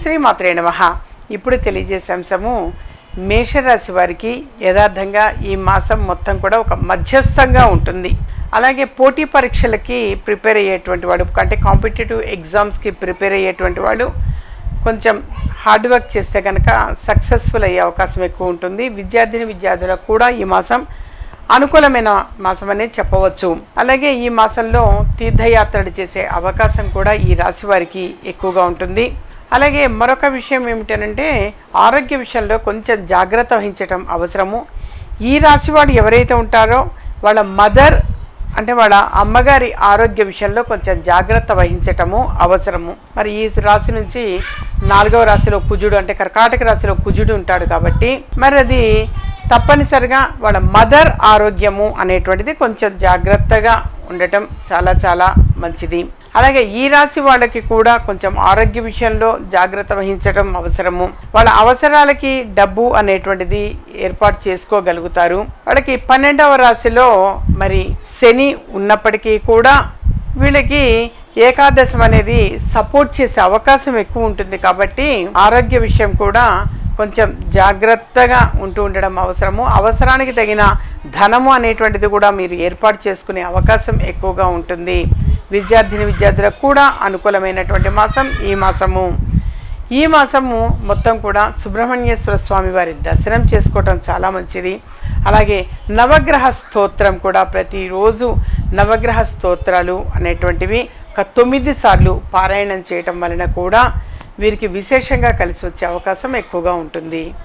శ్రీ మాత్రే నమ. ఇప్పుడు తెలియజేసే అంశము మేషరాశి వారికి యథార్థంగా ఈ మాసం మొత్తం కూడా ఒక మధ్యస్థంగా ఉంటుంది. అలాగే పోటీ పరీక్షలకి ప్రిపేర్ అయ్యేటువంటి వాడు అంటే కాంపిటేటివ్ ఎగ్జామ్స్కి ప్రిపేర్ అయ్యేటువంటి వాడు కొంచెం హార్డ్ వర్క్ చేస్తే కనుక సక్సెస్ఫుల్ అయ్యే అవకాశం ఎక్కువ ఉంటుంది. విద్యార్థిని విద్యార్థులకు కూడా ఈ మాసం అనుకూలమైన మాసం అనేది చెప్పవచ్చు. అలాగే ఈ మాసంలో తీర్థయాత్రలు చేసే అవకాశం కూడా ఈ రాశి వారికి ఎక్కువగా ఉంటుంది. అలాగే మరొక విషయం ఏమిటనంటే ఆరోగ్య విషయంలో కొంచెం జాగ్రత్త వహించటం అవసరము. ఈ రాశి వాడు ఎవరైతే ఉంటారో వాళ్ళ మదర్ అంటే వాళ్ళ అమ్మగారి ఆరోగ్య విషయంలో కొంచెం జాగ్రత్త వహించటము అవసరము. మరి ఈ రాశి నుంచి నాలుగవ రాశిలో కుజుడు అంటే కర్కాటక రాశిలో కుజుడు ఉంటాడు కాబట్టి మరి అది తప్పనిసరిగా వాళ్ళ మదర్ ఆరోగ్యము అనేటువంటిది కొంచెం జాగ్రత్తగా ఉండటం చాలా చాలా మంచిది. అలాగే ఈ రాశి వాళ్ళకి కూడా కొంచెం ఆరోగ్య విషయంలో జాగ్రత్త వహించడం అవసరము. వాళ్ళ అవసరాలకి డబ్బు అనేటువంటిది ఏర్పాటు చేసుకోగలుగుతారు. వాళ్ళకి పన్నెండవ రాశిలో మరి శని ఉన్నప్పటికీ కూడా వీళ్ళకి ఏకాదశం అనేది సపోర్ట్ చేసే అవకాశం ఎక్కువ ఉంటుంది కాబట్టి ఆరోగ్య విషయం కూడా కొంచెం జాగ్రత్తగా ఉంటూ ఉండడం అవసరము. అవసరానికి తగిన ధనము అనేటువంటిది కూడా మీరు ఏర్పాటు చేసుకునే అవకాశం ఎక్కువగా ఉంటుంది. విద్యార్థిని విద్యార్థులకు కూడా అనుకూలమైనటువంటి మాసం ఈ మాసము. ఈ మాసము మొత్తం కూడా సుబ్రహ్మణ్యేశ్వర స్వామి వారి దర్శనం చేసుకోవటం చాలా మంచిది. అలాగే నవగ్రహ స్తోత్రం కూడా ప్రతిరోజు నవగ్రహ స్తోత్రాలు అనేటువంటివి ఒక తొమ్మిది సార్లు పారాయణం చేయటం వలన కూడా వీరికి విశేషంగా కలిసి వచ్చే అవకాశం ఎక్కువగా ఉంటుంది.